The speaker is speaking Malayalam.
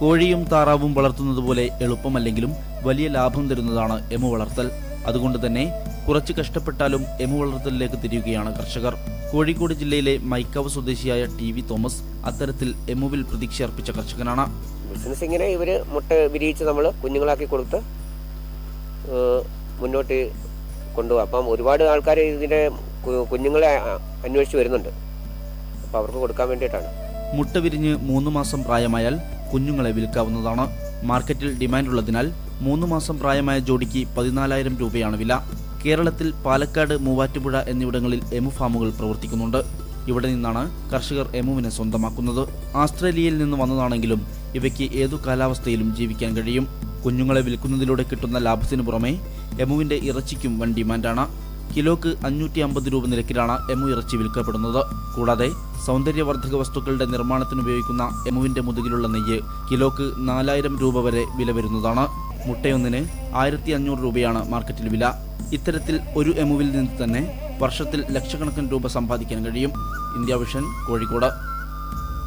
കോഴിയും താറാവും വളർത്തുന്നത് പോലെ എളുപ്പമല്ലെങ്കിലും വലിയ ലാഭം തരുന്നതാണ് എമു വളർത്തൽ. അതുകൊണ്ട് തന്നെ കുറച്ച് കഷ്ടപ്പെട്ടാലും എമു വളർത്തലിലേക്ക് തിരിയുകയാണ് കർഷകർ. കോഴിക്കോട് ജില്ലയിലെ മൈക്കാവ് സ്വദേശിയായ ടി വി തോമസ് അത്തരത്തിൽ എമുവിൽ പ്രതീക്ഷ അർപ്പിച്ച കർഷകനാണ്. ബിസിനസ് ഇങ്ങനെ ഇവർ മുട്ട വിരിയിച്ച് നമ്മൾ കുഞ്ഞുങ്ങളാക്കി കൊടുത്ത് മുന്നോട്ട് കൊണ്ടുപോകും. അപ്പം ഒരുപാട് ആൾക്കാർ ഇതിന്റെ കുഞ്ഞുങ്ങളെ അന്വേഷിച്ച് വരുന്നുണ്ട്. അപ്പോൾ അവർക്ക് കൊടുക്കാൻ വേണ്ടിയിട്ടാണ്. മുട്ട വിരിഞ്ഞ് മൂന്ന് മാസം പ്രായമായാൽ കുഞ്ഞുങ്ങളെ വിൽക്കാവുന്നതാണ്. മാർക്കറ്റിൽ ഡിമാൻഡ് ഉള്ളതിനാൽ മൂന്ന് മാസം പ്രായമായ ജോഡിക്ക് പതിനാലായിരം രൂപയാണ് വില. കേരളത്തിൽ പാലക്കാട് മൂവാറ്റുപുഴ എന്നിവിടങ്ങളിൽ എമു ഫാമുകൾ പ്രവർത്തിക്കുന്നുണ്ട്. ഇവിടെ നിന്നാണ് കർഷകർ എമുവിനെ സ്വന്തമാക്കുന്നത്. ആസ്ട്രേലിയയിൽ നിന്ന് വന്നതാണെങ്കിലും ഇവയ്ക്ക് ഏതു കാലാവസ്ഥയിലും ജീവിക്കാൻ കഴിയും. കുഞ്ഞുങ്ങളെ വിൽക്കുന്നതിലൂടെ കിട്ടുന്ന ലാഭത്തിനു പുറമെ എമുവിന്റെ ഇറച്ചിക്കും വൻ ഡിമാൻഡാണ്. കിലോക്ക് അഞ്ഞൂറ്റി അമ്പത് രൂപ നിരക്കിലാണ് എമു ഇറച്ചി വിൽക്കപ്പെടുന്നത്. കൂടാതെ സൗന്ദര്യവർദ്ധക വസ്തുക്കളുടെ നിർമ്മാണത്തിന് ഉപയോഗിക്കുന്ന എമുവിന്റെ മുതുകിലുള്ള നെയ്യ് കിലോക്ക് നാലായിരം രൂപ വരെ വില വരുന്നതാണ്. മുട്ടയൊന്നിന് ആയിരത്തി അഞ്ഞൂറ് രൂപയാണ് മാർക്കറ്റിൽ വില. ഇത്തരത്തിൽ ഒരു എമുവിൽ നിന്ന് തന്നെ വർഷത്തിൽ ലക്ഷക്കണക്കിന് രൂപ സമ്പാദിക്കാൻ കഴിയും. India vision Kozhikode.